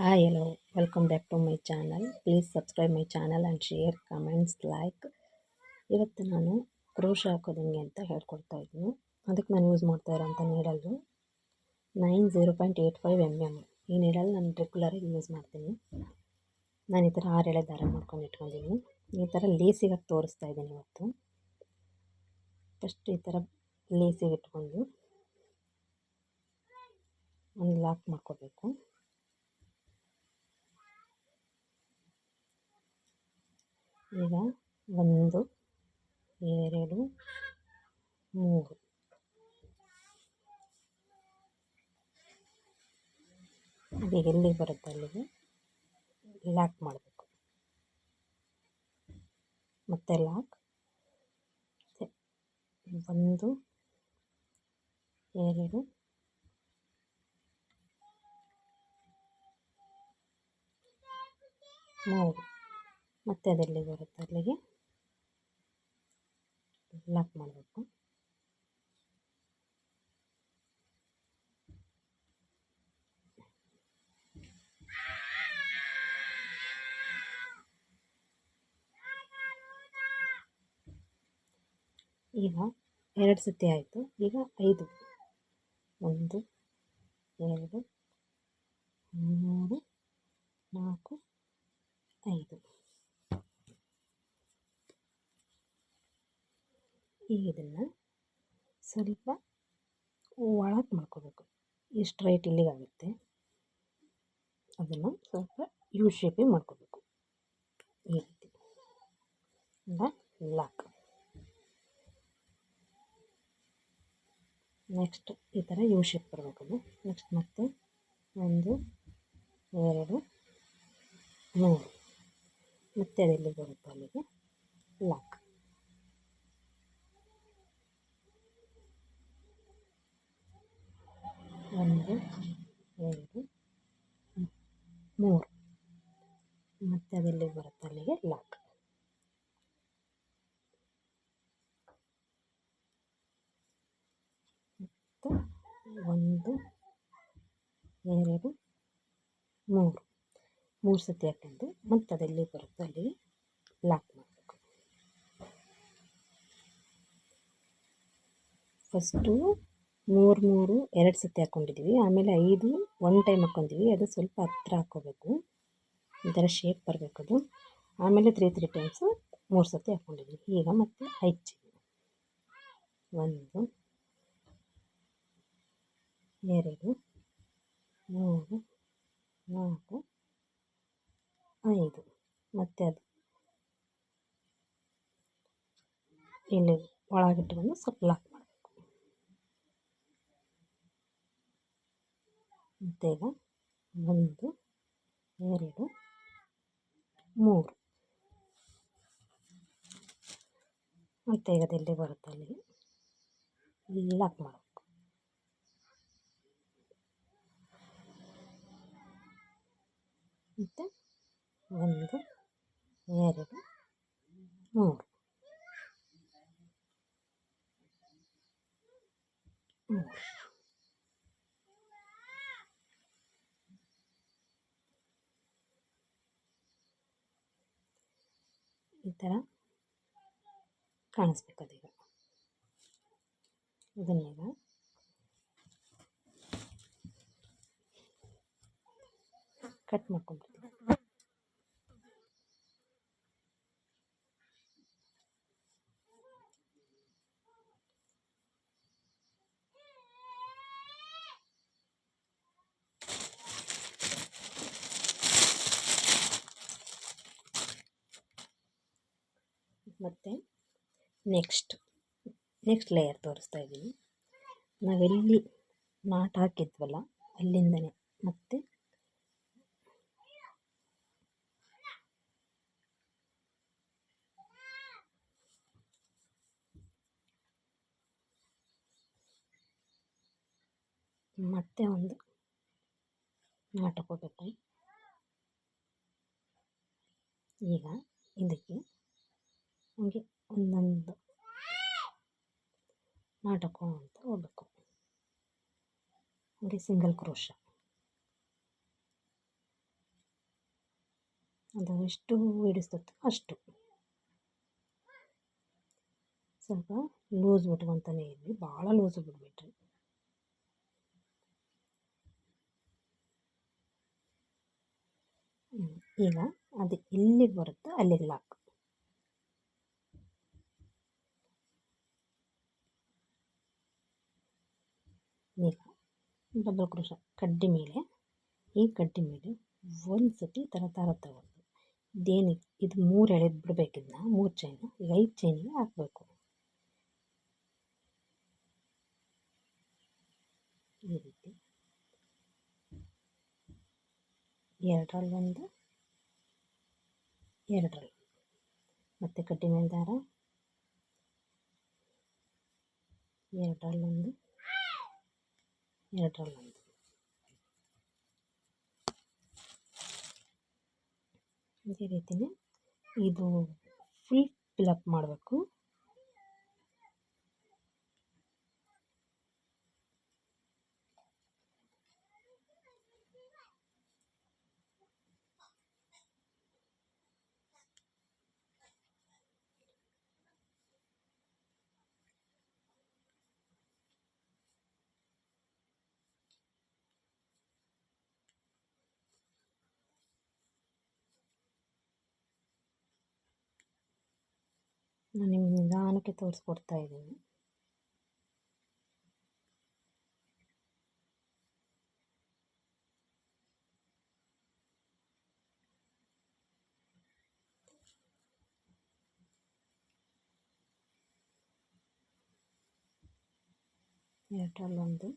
Hi, hello welcome back to my channel please subscribe my channel and share comments like ಇವತ್ತು ನಾನು crochet ಹಾಕೋದು ಅಂತ ಹೇಳ್ಕೊಡ್ತಾ ಇದ್ದೀನಿ. ಅದಕ್ಕೆ ನಾನು ಯೂಸ್ ಮಾಡ್ತಾ ಇರೋಂಥ needle nine zero point eight five M M ಈ ನೀಡಲ್ಲಿ ನಾನು ರೆಗ್ಯುಲರಾಗಿ ಯೂಸ್ ಮಾಡ್ತೀನಿ. ನಾನು ಈ ಥರ ಆರೆಳೆ ದಾರ ಮಾಡ್ಕೊಂಡು ಇಟ್ಕೊಂಡಿದ್ದೀನಿ. ಈ ಥರ ಲೇಸಿಗೆ ತೋರಿಸ್ತಾ ಇದ್ದೀನಿ ಇವತ್ತು. ಫಸ್ಟ್ ಈ ಥರ ಲೇಸಿಗೆ ಇಟ್ಕೊಂಡು ಒಂದು ಲಾಕ್ ಮಾಡ್ಕೋಬೇಕು. ಈಗ ಒಂದು, ಎರಡು, ಮೂರು. ಅದು ಎಲ್ಲಿ ಬರುತ್ತೆ ಅಲ್ಲಿಗೆ? ಲಾಕ್ ಮಾಡಬೇಕು. ಮತ್ತೆ ಲಾಕ್. ಒಂದು, ಎರಡು, ಮೂರು. ಮತ್ತೆ ಅದೆಲ್ಲಿ ಬರುತ್ತೆ ಅಲ್ಲಿಗೆ. ಲಾಕ್ ಮಾಡಬೇಕು. ಈಗ ಎರಡು ಸತಿ ಆಯಿತು. ಈಗ ಐದು. ಒಂದು, ಎರಡು, ಮೂರು, ನಾಲ್ಕು, ಐದು. ಈಗ ಇದನ್ನು ಸ್ವಲ್ಪ ಒಳಗೆ ಮಾಡ್ಕೋಬೇಕು. ಎಷ್ಟು ರೈಟ್ ಇಲ್ಲಿಗಾಗುತ್ತೆ ಅದನ್ನು ಸ್ವಲ್ಪ ಯು ಶೇಪಿಗೆ ಮಾಡ್ಕೋಬೇಕು. ಈ ರೀತಿ. ಲಾಕ್ ನೆಕ್ಸ್ಟ್ ಈ ಥರ ಯು ಶೇಪ್ ಬರಬೇಕು ನೆಕ್ಸ್ಟ್ ಮತ್ತೆ ಒಂದು, ಎರಡು, ಮೂರು. ಮತ್ತೆ ಅದೆಲ್ಲಿ ಬರುತ್ತೆ ಅಲ್ಲಿಗೆ ಲಾಕ್ ಒಂದು ಎರಡು ಮೂರು ಮತ್ತು ಅದೆಲ್ಲಿಗೆ ಬರುತ್ತೆ ಅಲ್ಲಿಗೆ ಲಾಕ್ ಮತ್ತು ಒಂದು, ಎರಡು, ಮೂರು. ಮೂರು ಸತಿ ಹಾಕೊಂಡು ಮತ್ತು ಅದೆಲ್ಲಿ ಬರುತ್ತೆ ಅಲ್ಲಿ ಲಾಕ್ ಮಾಡಬೇಕು. ಫಸ್ಟು ಮೂರು ಮೂರು, ಎರಡು ಸತಿ ಹಾಕ್ಕೊಂಡಿದ್ದೀವಿ ಆಮೇಲೆ ಐದು ಒನ್ ಟೈಮ್ ಹಾಕ್ಕೊತೀವಿ ಅದು ಸ್ವಲ್ಪ ಹತ್ರ ಹಾಕ್ಕೋಬೇಕು ಈ ಥರ ಶೇಪ್ ಬರಬೇಕು ಅದು. ಆಮೇಲೆ ತ್ರೀ ತ್ರೀ ಟೈಮ್ಸು ಮೂರು ಸತಿ ಹಾಕ್ಕೊಂಡಿದ್ದೀವಿ ಈಗ ಮತ್ತೆ ಐದು ಒಂದು ಎರಡು, ಮೂರು, ನಾಲ್ಕು, ಐದು. ಮತ್ತು ಅದು. ಇಲ್ಲಿ ಒಳಗಿಟ್ಟುಕೊಂಡು ಸ್ವಲ್ಪ ಲಾಕ್ ಮತ್ತು ಈಗ ಒಂದು, ಎರಡು, ಮೂರು. ಮತ್ತು ಈಗ ಅದೆಲ್ಲಿ ಬರುತ್ತೆ ಅಲ್ಲಿಗೆ ಲಾಕ್ ಮಾಡಬೇಕು. ಮತ್ತು ಒಂದು ಎರಡು ಮೂರು. ಮೂರು ಈ ಥರ ಕಾಣಿಸ್ಬೇಕು ಅದೀಗ ಇದನ್ನೀಗ ಕಟ್ ಮಾಡ್ಕೊಂಡ್ಬಿಡ್ತೀವಿ ಮತ್ತು ನೆಕ್ಸ್ಟ್ ನೆಕ್ಸ್ಟ್ ಲೇಯರ್ ತೋರಿಸ್ತಾ ಇದ್ದೀನಿ. ನಾವೆಲ್ಲಿ ನಾಟ್ ಹಾಕಿದ್ವಲ್ಲ ಅಲ್ಲಿಂದನೇ. ಮತ್ತೆ ಮತ್ತೆ ಒಂದು ನಾಟ್ ಹಾಕೋಬೇಕು ಈಗ ಇದಕ್ಕೆ ಹಂಗೆ ಒಂದೊಂದು ನಾಟಕ ಅಂತ ಹೋಗ್ಬೇಕು ಹಾಗೆ ಸಿಂಗಲ್ ಕ್ರೋಶ. ಅದು ಎಷ್ಟು ಹಿಡಿಸ್ತತ್ತೋ ಅಷ್ಟು. ಸ್ವಲ್ಪ ಲೂಸ್ ಬಿಟ್ಕೊತಾನೆ ಇದ್ವಿ ಭಾಳ ಲೂಸ್ ಬಿಟ್ಬಿಟ್ರಿ ಈಗ ಅದು ಎಲ್ಲಿಗೆ ಬರುತ್ತೋ ಅಲ್ಲಿಗೆ ಲಾಕ್ ಈಗ ಡಬಲ್ ಕ್ರೋಶ ಕಡ್ಡಿ ಮೇಲೆ. ಈ ಕಡ್ಡಿ ಮೇಲೆ ಒಂದು ಸತಿ ಥರ ಥರ ತಗೊಂಡು ಇದೇನಿಗೆ ಇದು ಮೂರು ಎಳೆದು ಬಿಡಬೇಕಿದ್ನ, ಮೂರು ಚೈನು ಈಗ ಐದು ಚೈನಿಗೆ ಹಾಕಬೇಕು. ಈ ರೀತಿ. ಎರಡರಲ್ಲೊಂದು. ಎರಡರಲ್ಲಿ ಮತ್ತು ಕಡ್ಡಿ ಮೇಲೆ ದಾರ ಎರಡರಲ್ಲೊಂದು. ಎರಡರಲ್ಲೊಂದು. ಇದೇ ರೀತಿಯೇ ಇದು ಫುಲ್ ಫಿಲ್ ಅಪ್ ಮಾಡಬೇಕು. ನಾನು ನಿಮ್ಗೆ ನಿಧಾನಕ್ಕೆ ತೋರಿಸ್ಕೊಡ್ತಾ ಇದ್ದೀನಿ. ಎರಡರಲ್ಲೊಂದು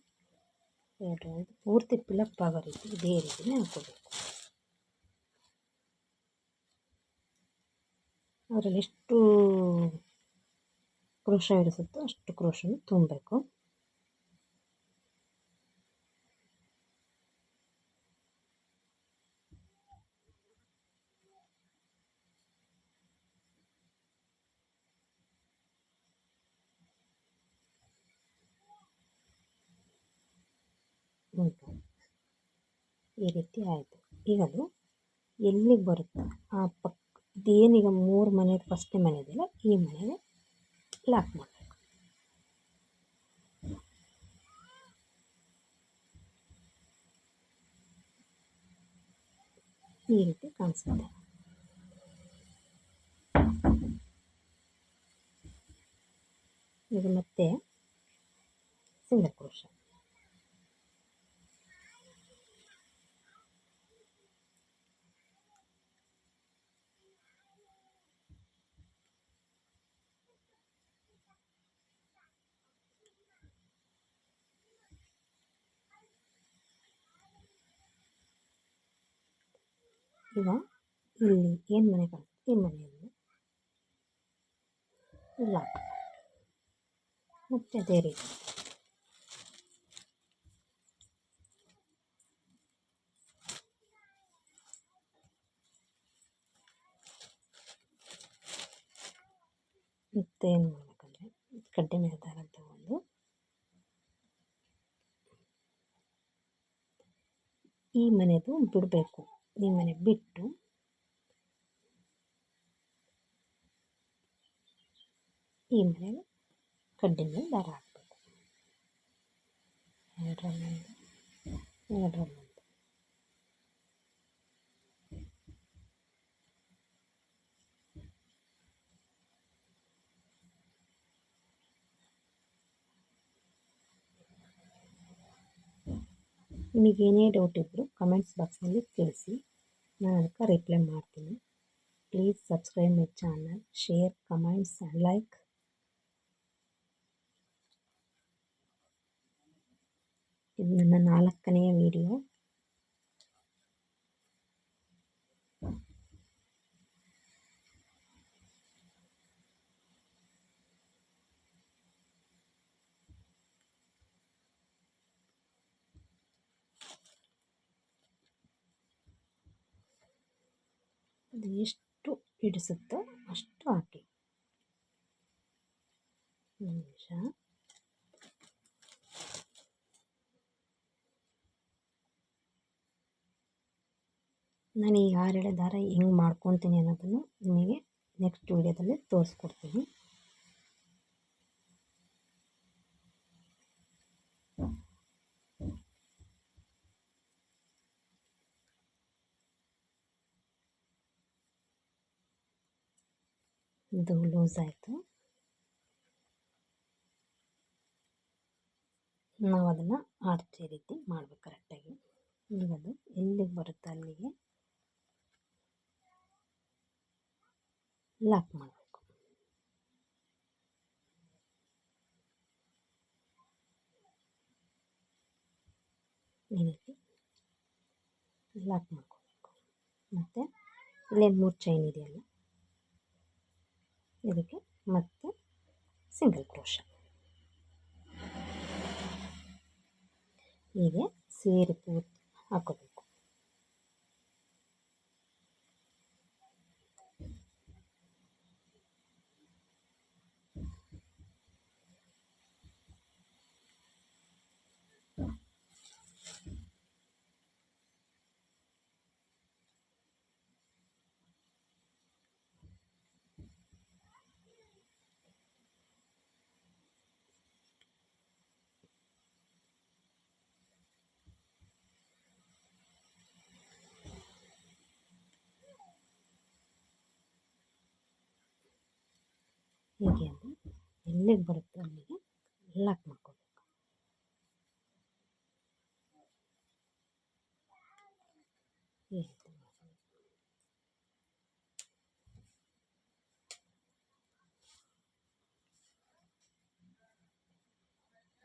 ಎರಡು ಪೂರ್ತಿ ಫಿಲಪ್ ಆಗೋ ರೀತಿ ಇದೇ ರೀತಿನೇ ಹಾಕ್ಕೋಬೇಕು. ಅದರಲ್ಲಿ ಎಷ್ಟು ಕ್ರೋಶ ಇರಿಸುತ್ತೋ ಅಷ್ಟು ಕ್ರೋಶನ ತುಂಬಬೇಕು. ಈ ರೀತಿ ಆಯಿತು. ಈಗ ಅದು ಎಲ್ಲಿಗೆ ಬರುತ್ತೆ? ಆ ಪಕ್ಕ ಇದೇನೀಗ ಮೂರು ಮನೆ ಫಸ್ಟ್ನೇ ಮನೆ ಇದೆಯಲ್ಲ ಈ ಮನೆಗೆ ಲಾಕ್ ಮಾಡಬೇಕು. ಈ ರೀತಿ ಕಾಣಿಸುತ್ತೆ. ಇದು ಮತ್ತೆ ಸಿಂಗಲ್ ಕ್ರೋಶ. ಈಗ ಇಲ್ಲಿ ಏನು ಮನೆ ಕಾಣಿಸುತ್ತೆ ಈ ಮನೆಯಲ್ಲಿ ಇಲ್ಲ. ಮತ್ತೆ ಅದೇ ರೀತಿ. ಮತ್ತೆ ಏನು ಮಾಡಬೇಕಂದ್ರೆ, ಕಡ್ಡೆ ಮೇಲೆ ತಗೊಂಡು ಈ ಮನೆದು ಬಿಡಬೇಕು. ಈ ಮನೆ ಬಿಟ್ಟು ಈ ಮನೆಗೆ ಕಡ್ಡಿ ಮೇಲೆ ದಾರ ಹಾಕಬೇಕು ಎರಡರಲ್ಲೊಂದು ಎರಡರಲ್ಲೊಂದು ಏನೇ ಡೌಟ್ ಇದ್ದರೂ ಕಮೆಂಟ್ಸ್ ಬಾಕ್ಸ್ನಲ್ಲಿ ತಿಳಿಸಿ. ನಾನು ಅದಕ್ಕೆ ರಿಪ್ಲೈ ಮಾಡ್ತೀನಿ. Please subscribe my channel share comments and like ಇದು ನನ್ನ ನಾಲ್ಕನೆಯ ವಿಡಿಯೋ ಅದು ಎಷ್ಟು ಹಿಡಿಸುತ್ತೋ ಅಷ್ಟು ಹಾಕಿ. ನಿಮಿಷ. ನಾನು ಈ ಆರೇಳೆ ದಾರ ಹೆಂಗೆ ಮಾಡ್ಕೊತೀನಿ ಅನ್ನೋದನ್ನು ನಿಮಗೆ ನೆಕ್ಸ್ಟ್ ವೀಡಿಯೋದಲ್ಲಿ ತೋರಿಸ್ಕೊಡ್ತೀನಿ. ಇದು ಲೂಸ್ ಆಯಿತು. ನಾವು ಅದನ್ನು ಆರ್ಚೆ ರೀತಿ ಮಾಡಬೇಕು ಕರೆಕ್ಟಾಗಿ ಈಗ ಅದು ಎಲ್ಲಿಗೆ ಬರುತ್ತೆ ಅಲ್ಲಿಗೆ? ಲಾಕ್ ಮಾಡಬೇಕು. ಲಾಕ್ ಮಾಡ್ಕೋಬೇಕು. ಮತ್ತು ಇಲ್ಲೇನು ಮೂರು ಚೈನ್ ಇದೆಯಲ್ಲ? ಇದಕ್ಕೆ ಮತ್ತೆ ಸಿಂಗಲ್ ಕ್ರೋಶ. ಹೀಗೆ ಸೇರಿ ಪೂರ್ತಿ ಹಾಕೋಬೇಕು. ಹೀಗೆ ಅಂದರೆ ಎಲ್ಲಿಗೆ ಬರುತ್ತೆ ಅಲ್ಲಿಗೆ ಲಾಕ್ ಮಾಡ್ಕೋಬೇಕು.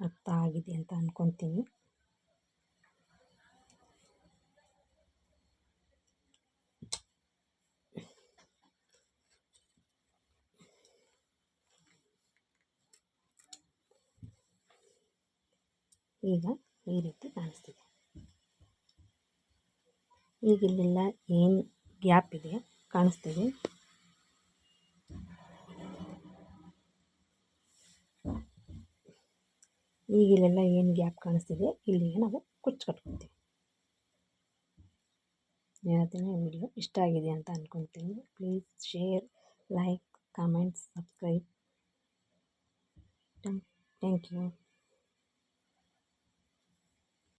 ಅರ್ಥ ಆಗಿದೆ ಅಂತ ಅಂದ್ಕೊತೀನಿ ಈಗ ಈ ರೀತಿ ಕಾಣಿಸ್ತಿದೆ. ಈಗ ಇಲ್ಲೆಲ್ಲ ಏನು ಗ್ಯಾಪ್ ಇದೆ? ಕಾಣಿಸ್ತಿದೆ. ಈಗ ಇಲ್ಲೆಲ್ಲ ಏನು ಗ್ಯಾಪ್ ಕಾಣಿಸ್ತಿದೆ? ಇಲ್ಲಿಗೆ ನಾವು ಕುಚ್ಚು ಕಟ್ಕೊತೀವಿ ಹೇಳ್ತೀನಿ ವಿಡಿಯೋ ಇಷ್ಟ ಆಗಿದೆ ಅಂತ ಅಂದ್ಕೊತೀನಿ please share like comments subscribe thank you